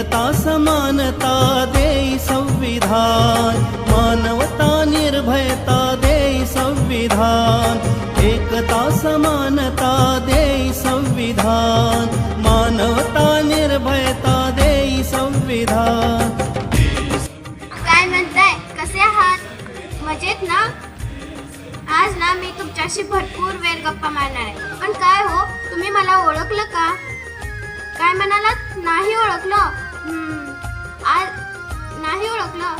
एकता समानता देई संविधान. मानवता निर्भयता देई संविधान. एकता समानता देई संविधान. मानवता निर्भयता देई संविधान. काय म्हणताय? कसे आहात? मजेत ना? आज ना मी तुमच्याशी भरपूर वेळ गप्पा मारणार आहे. पण काय हो? तुम्ही मला ओळखलं का? काय म्हणालात? नाही ओळखलं. आज नाही ओळखलं?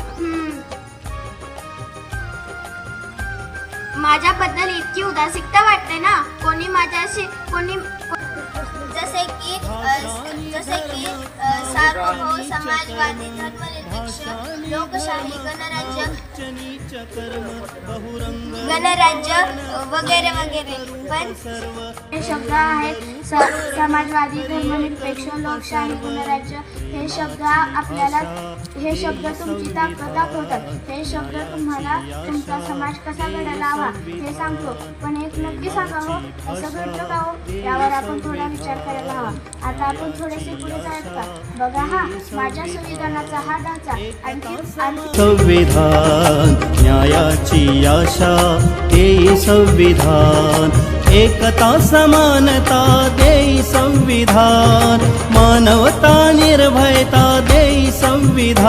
माझ्याबद्दल इतकी उदासिकता वाटते ना? कोणी माझ्याशी कोणी जसे की जसे की सार्वभौम समाजवादी धर्मनिरपेक्ष लोकशाही गणराज्य गणराज्य वगैरे वगैरे. पण हे शब्द आहेत समाजवादी धर्मनिरपेक्ष लोकशाही गणराज्य हे शब्द आपल्याला हे शब्द तुमची ताकद दाखवतात. हे शब्द तुम्हाला तुमचा समाज कसा घडायला हवा हे सांगतो. पण एक नक्की सांगा हो असं घडलं का हो? यावर आपण थोडा विचार करायला हवा. आता आपण थोडेसे पुढे जायत का? बघा हा माझ्या संविधानाचा हा ढाचा आणखी संविधान. न्यायाची आशा देई संविधान. एकता समानता देई संविधान. मानवता निर्भयता देई संविधान.